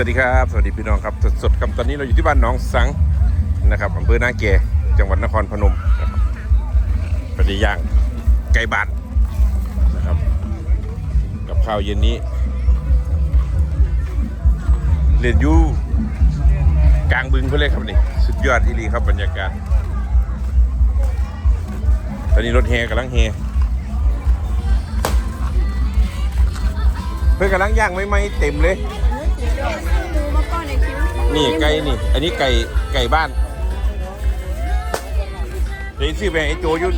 วัสดีครับ สวัสดีพี่น้องครับสดๆครับตอนนี้เราอยู่ที่บ้านหน้องสังนะครับอำเภอนาเกจังหวัดนครพนมนะครับปได้ย่างไก่บานนะครับ กับข้าวเย็นนี้เรียนยูกลางบึงเขาเลยครับนี่สุดยอดที่ดีครับบรรยากาศ ตอนนี้รถแฮกำลังแฮเพื่อกำลังย่างไม่ไม่เต็มเลย นี่ไก่นี่ อันนี้ไก่ไก่บ้านเดี๋ยวซื้อไปให้ไอ้โจยุ่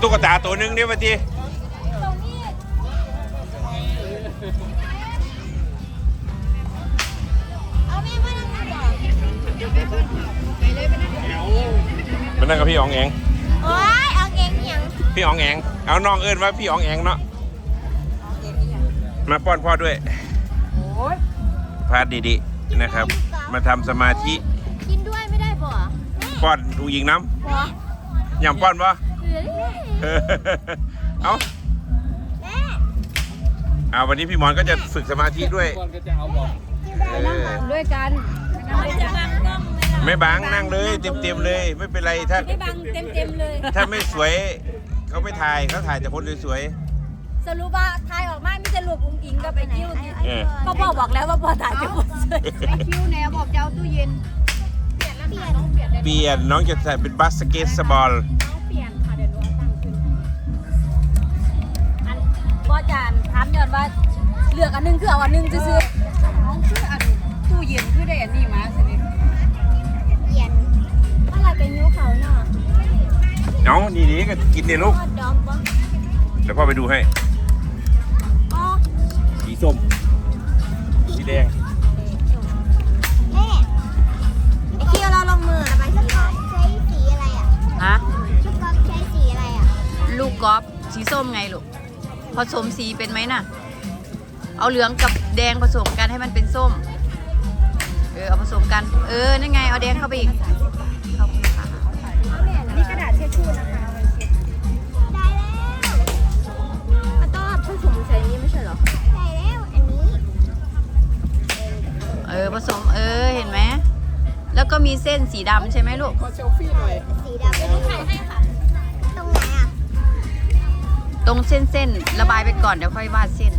ตุ๊กตาตัวหนึงเนี่ยมาทีตรงนี้เอาแม่มานั่งนั่งบอกไปเลยไปนั่งมานั่งกับพี่อ๋องแองโอ้ยเอาเก่งยังพี่อ๋องแองเอาน้องเอิญว่าพี่อ๋องแองเนาะมาป้อนพ่อด้วยโอ้ยพาดีๆนะครับ มาทำสมาธิกินด้วยไม่ได้ป่ะป้อนดูยิงน้ป่ะำย่ำป้อนปะเฮ้ย เอาแม่เอาวันนี้พี่หมอนก็จะฝึกสมาธิด้วยก่อนก็จะเอาบอกเออด้วยกันจะบังกล้องไหมล่ะไม่บังนั่งเลยเต็มๆเลย ไม่เป็นไรถ้าไม่บังเต็มเต็มๆเลย ถ้าไม่สวยเขาไม่ถ่ายเขาถ่ายแต่คนสวยสรุปว่าทายออกมามีแต่รูปอุ้งอิงกับไอ้คิวเออก็บอกบอกแล้วว่าพอถ่ายจะหมดเลยไอ้คิวแนวบอกจะเอาตู้เย็น เปลี่ยนแล้วค่ะน้องเปลี่ยนๆเปลี่ยนน้องจะใส่เป็นบาสเกตบอล บอจานถามย้อนว่าเลือกอันหนึงคือเอาอันหนึงซื้อเอาคืออันตู้เย็นคือได้อันนี้มาสิเนี่ยเปลี่ยนอะไรเป็นนิ้วเขาเนาะน้องดีๆก็กินเนี่ยลูก ทอดดอกบ่เดี๋ยวพ่อไปดูให้ อ๋อสีส้ม สีแดง แม่ไอ้คิวเราลงมือระบายสีหน่อยใช้สีอะไรอะฮะชุดก๊อฟใช้สีอะไรอะลูกกอล์ฟสีส้มไงลูก ผสมสีเป็นไหมน่ะ เอาเหลืองกับแดงผสมกันให้มันเป็นส้ม เออเอาผสมกัน เออนั่นไงเอาแดงเข้าไปอีกขอบคุณค่ะนี่กระดาษเช็ดชู่นะคะเอาไว้เช็ดได้แล้วมันต้องผสมใส่นี้ไม่ใช่เหรอ ได้แล้วอันนี้ เออผสมเออเห็นไหม แล้วก็มีเส้นสีดำใช่ไหมลูก ขอเซลฟี่หน่อย สีดำไม่ได้ถ่ายให้ค่ะ รงเส้นเส้นๆ ระบายไปก่อนเดี๋ยวค่อยวาดเส้น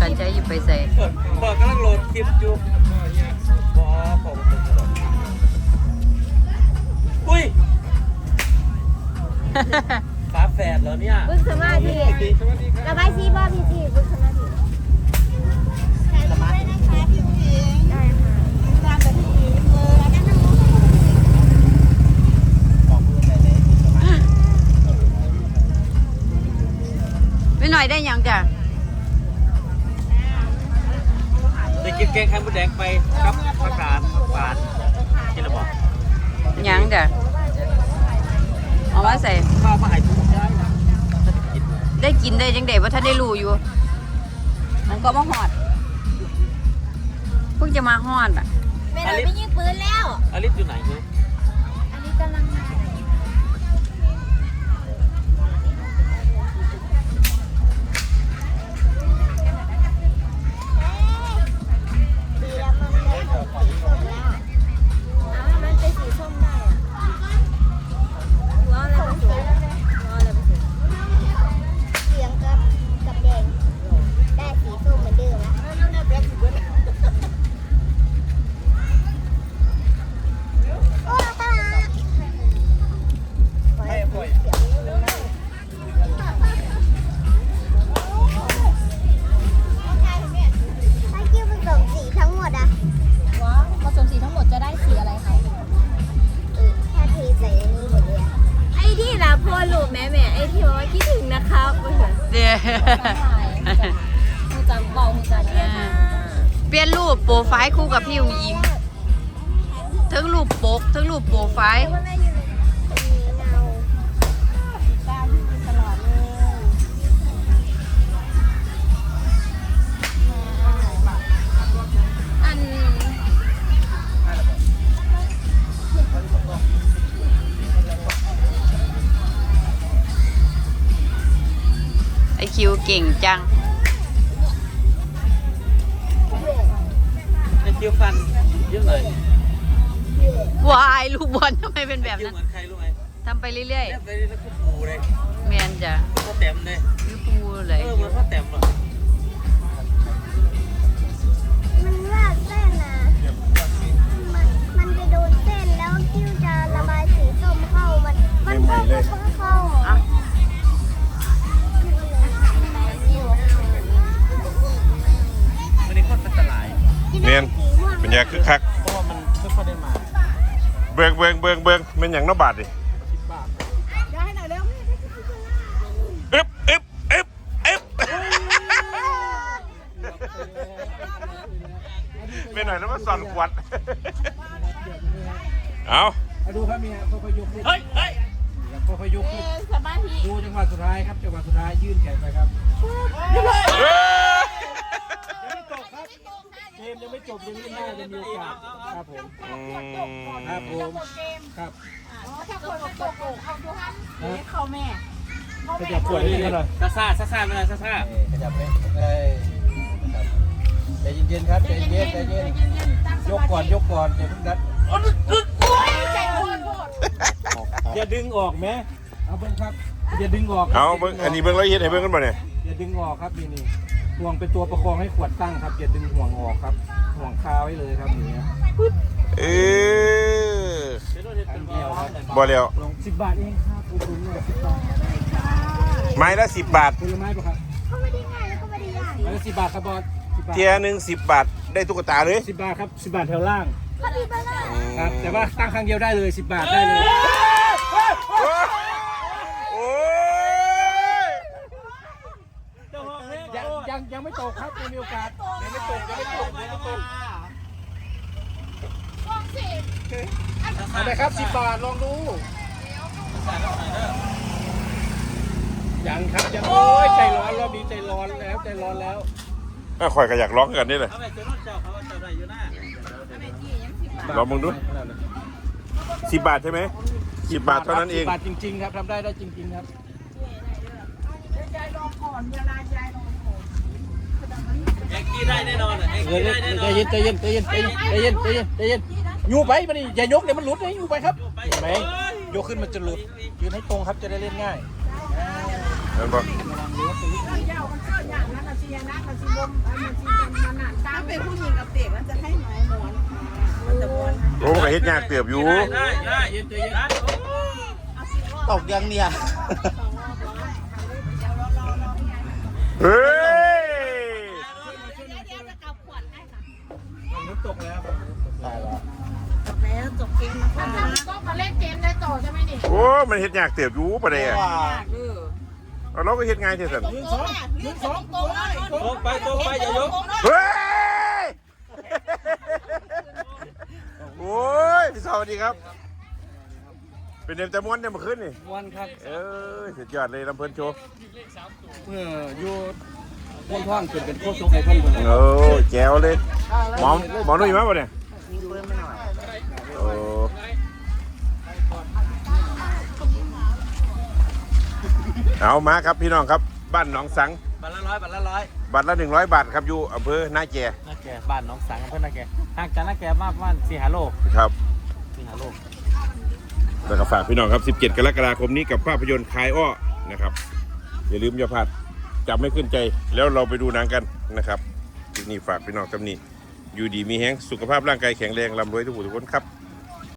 กันใจหยิบไปใส่บอกกำลังโหลดคลิปอยู่บอผมอุ้ยฝาแฝดเหรอเนี่ยบึ้งสมาธิสวัสดีครับระบายสีบ่พี่จีบึ้งสมาธิถ่ายรูปได้นะคะพี่ผู้หญิงได้ค่ะตามแบบพี่เออแล้วนั่งนั่งของมือไหนไหนสมาธิไม่หน่อยได้ยังจ้ะ แกงไข่มดแดงไปครับผักกาดหวานกินแล้วบอกยังจ้ะเอามาใส่ ข้าวมาใหายทุกได้นะกินได้กินได้ยังเด็ว่าท่านได้รู้อยู่ มันก็มาหอด เพิ่งจะมาหอดอะแม่เราไม่ยิงปืนแล้วอลิสอยู่ไหนเนี่ยอันนี้กำลังมา มือจังเบามือจังเนี่ยเปลี่ยนรูปโปรไฟล์คู่กับพี่อุ๋งอิงทั้งรูปปกทั้งรูปโปรไฟล์ เก่งจังไอ้คิวฟันเยอะเลยวายลูกบอลทำไมเป็นแบบคิวนั้นเหมือนใครรู้ไหมทำไปเรื่อยเรียบเลยแล้วก็ปูเลยๆเมียนจะพ่อเต็มเลย ยูปูเลย เออเหมือนพ่อเต็มอะมัน เบิงเบิงเบิงเบิงเป็นอย่างน้อบาดดิอึ๊บอึ๊บอึ๊บอึ๊บเป็นหน่อยแล้วมาสอนขวัดเอามาดูครับเมียค่อยๆยกขึ้นเฮ้ยเฮ้ยค่อยๆยกขึ้นดูจังหวะสุดท้ายครับจังหวะสุดท้ายยื่นแขนไปครับเอ้ย ยังไม่จบครับเกมยังไม่จบยังไม่น่าจะมีโอกาสครับผม อืมครับผม ครับ ถ้าคนมาตกเอาดูฮันเข้าแม่เขยับปวดนิดหน่อยซาซาซาซาไปเลยซาซาขยับเลยเอ้ยใจเย็นๆครับใจเย็นใจเย็นยกก่อนยกก่อนอย่าเพิ่งดัดอย่าดึงออกแม่เอาเบิ้งครับ อย่าดึงออกครับเอาเบิ้งอันนี้เบิ้งแล้วเฮ็ดให้เบิ้งกันบ่เนี่ยอย่าดึงออกครับนี่นี่ ห่วงเป็นตัวประคองให้ขวดตั้งครับอย่าดึงห่วงออกครับ ห่วงคาไว้เลยครับอย่างเงี้ยเออเดี๋ยวเราจะเป็นเดียวครับบ่แล้วลงสิบบาทเองครับอุดหนุนหน่อยสิบบาทไม้ละสิบบาทผลไม้ปะครับเขาไม่ได้ง่ายแล้วก็ไม่ได้ยากไม้ละสิบบาทครับบอสสิบบาทเทียหนึ่งสิบบาทได้ตุ๊กตาเลยสิบบาทครับสิบบาทแถวล่างพอดีบ้างล่ะครับแต่ว่าตั้งครั้งเดียวได้เลยสิบบาทได้เลย โอ้ย ยังยังยังไม่ตกครับยังมีโอกาสยังไม่ตกยังไม่ตกยังไม่ตก เอาเลยครับสิบบาทลองดูยังครับยังโอ้ยใจร้อนรอบนี้ใจร้อนแล้วใจร้อนแล้วอะข่อยก็อยากร้องกันนี่เลยเอาไปเจ้าน้องเจ้าเขาว่าเจ้าได้อยู่หน้าลองมึงดูสิบบาทใช่ไหมสิบบาทเท่านั้นเองสิบบาทจริง ๆ ครับทำได้ได้จริง ๆ ครับแองกี้ได้แน่นอนอะแองเดี๋กี้ยวได้แน่นอนใจเย็นใจเย็นใจเย็นใจเย็นใจเย็นใจเย็นใจเย็น ยูไปมันนี่อย่ายกเดี๋ยวมันหลุดนะยูไปครับเห็นไหมยกขึ้นมันจะหลุดยืนให้ตรงครับจะได้เล่นง่ายเห็นปะถ้าเป็นผู้หญิงกับเด็กมันจะให้หมายหมอนมันจะบวนโอ้มันก็เฮ็ดยากเติบอยู่ได้ได้ได้เย็นใจเย็นตกยังเนี่ยเฮ้ย กมนะคะก็มาเล่นเกมได้ต่อใช่ไหมนี่โอ้ มันเฮ็ดยากเติบอยู่ปะเนี่ยเอาเราก็เฮ็ดง่ายเท่าสันหนึ่งสองหนึ่งสองตรงเลยตรงไปตรงไปอย่ายกเฮ้ยโอ้ยพี่สวัสดีครับ เป็นเดมแต่ม้วนเนี่ยเมื่อคืนนี่วันครับ เอ้ยสุดยอดเลยลำเพลินโชว์เมื่ออยู่พ้นท่องเกิดเป็นโคตรสุขในท่านบนโอ้แจ๋วเลยหมอหมอนุ่ยมาป่ะเนี่ย เอามาครับพี่น้องครับบ้านหนองสังบัตรละร้อยบัตรละร้อยบัตรละหนึ่งร้อยบาทครับอยู่อำเภอนาแกนาแกบ้านน้องสังอำเพื่อนนาแกห่างจากนาแกมากประมาณสี่หาโลครับสี่หาโลแล้วก็ฝากพี่น้องครับ 17 กรกฎาคมนี้กับภาพยนตร์คลายอ้อนะครับอย่าลืมอย่าพลาดจับไม่ขึ้นใจแล้วเราไปดูหนังกันนะครับที่นี่ฝากพี่น้องตำนี้อยู่ดีมีแห้งสุขภาพร่างกายแข็งแรงร่ำรวยทุกผู้ทุกคนครับ